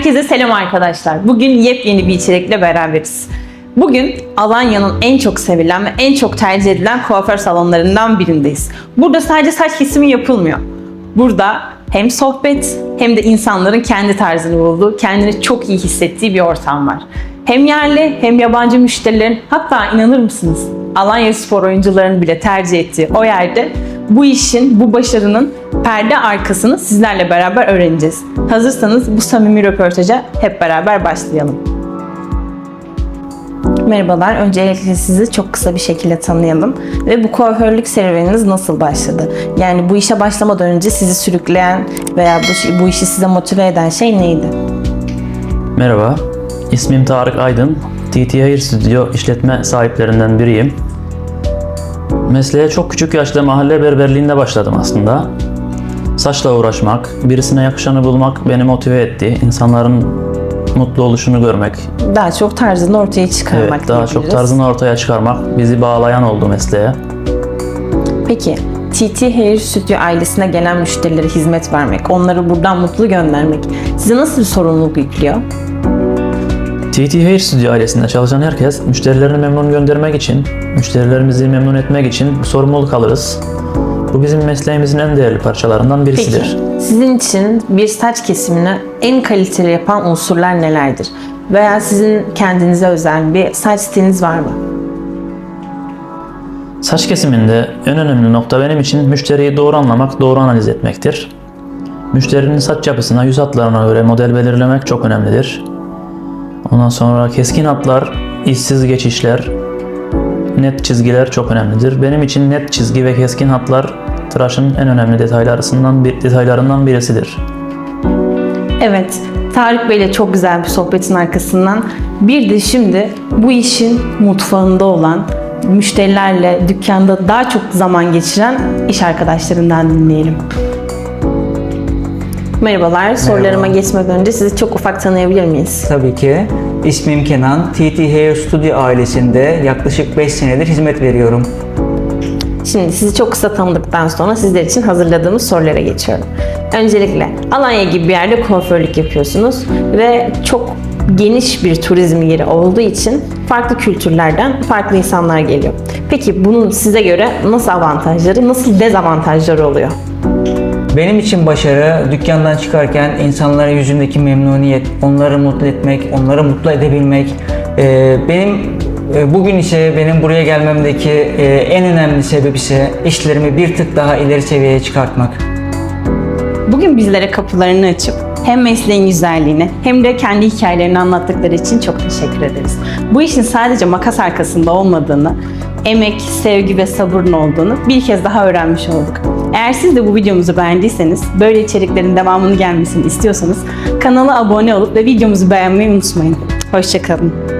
Herkese selam arkadaşlar. Bugün yepyeni bir içerikle beraberiz. Bugün Alanya'nın en çok sevilen ve en çok tercih edilen kuaför salonlarından birindeyiz. Burada sadece saç kesimi yapılmıyor. Burada hem sohbet hem de insanların kendi tarzını bulduğu, kendini çok iyi hissettiği bir ortam var. Hem yerli hem yabancı müşterilerin hatta inanır mısınız Alanya spor oyuncularının bile tercih ettiği o yerde bu işin, bu başarının perde arkasını sizlerle beraber öğreneceğiz. Hazırsanız bu samimi röportaja hep beraber başlayalım. Merhabalar. Öncelikle sizi çok kısa bir şekilde tanıyalım. Ve bu kuaförlük serüveniniz nasıl başladı? Yani bu işe başlamadan önce sizi sürükleyen veya bu, bu işi size motive eden şey neydi? Merhaba, ismim Tarık Aydın. TT Hair Studio işletme sahiplerinden biriyim. Mesleğe çok küçük yaşta mahalle berberliğinde başladım aslında. Saçla uğraşmak, birisine yakışanı bulmak beni motive etti. İnsanların mutlu oluşunu görmek, Daha çok tarzını ortaya çıkarmak evet, daha çok tarzını ortaya çıkarmak bizi bağlayan oldu mesleğe. Peki TT Hair Studio ailesine gelen müşterilere hizmet vermek, onları buradan mutlu göndermek size nasıl bir sorumluluk yüklüyor? TT Hair Studio ailesinde çalışan herkes müşterilerini memnun göndermek için, müşterilerimizi memnun etmek için sorumluluk alırız. Bu bizim mesleğimizin en değerli parçalarından Peki birisidir. sizin için bir saç kesimini en kaliteli yapan unsurlar nelerdir? Veya sizin kendinize özel bir saç stiliniz var mı? Saç kesiminde en önemli nokta benim için müşteriyi doğru anlamak, doğru analiz etmektir. Müşterinin saç yapısına, yüz hatlarına göre model belirlemek çok önemlidir. Ondan sonra keskin hatlar, işsiz geçişler, net çizgiler çok önemlidir. Benim için net çizgi ve keskin hatlar tıraşın en önemli detaylarından bir detaylarından birisidir. Evet, Tarık Bey'le çok güzel bir sohbetin arkasından bir de şimdi bu işin mutfağında olan, müşterilerle dükkanda daha çok zaman geçiren iş arkadaşlarından dinleyelim. Merhabalar, sorularıma geçmeden önce sizi çok ufak tanıyabilir miyiz? Tabii ki. İsmim Kenan. TT Hair Studio ailesinde yaklaşık 5 senedir hizmet veriyorum. Şimdi sizi çok kısa tanıdıktan sonra sizler için hazırladığımız sorulara geçiyorum. Öncelikle Alanya gibi bir yerde kuaförlük yapıyorsunuz ve çok geniş bir turizm yeri olduğu için farklı kültürlerden farklı insanlar geliyor. Peki bunun size göre nasıl avantajları, nasıl dezavantajları oluyor? Benim için başarı dükkandan çıkarken insanlara yüzündeki memnuniyet, onları mutlu etmek, onları mutlu edebilmek. Ee, benim e, bugün ise benim buraya gelmemdeki e, en önemli sebep ise işlerimi bir tık daha ileri seviyeye çıkartmak. Bugün bizlere kapılarını açıp hem mesleğin güzelliğini hem de kendi hikayelerini anlattıkları için çok teşekkür ederiz. Bu işin sadece makas arkasında olmadığını, emek, sevgi ve sabırın olduğunu bir kez daha öğrenmiş olduk. Eğer siz de bu videomuzu beğendiyseniz, böyle içeriklerin devamını gelmesini istiyorsanız kanala abone olup ve videomuzu beğenmeyi unutmayın. Hoşçakalın.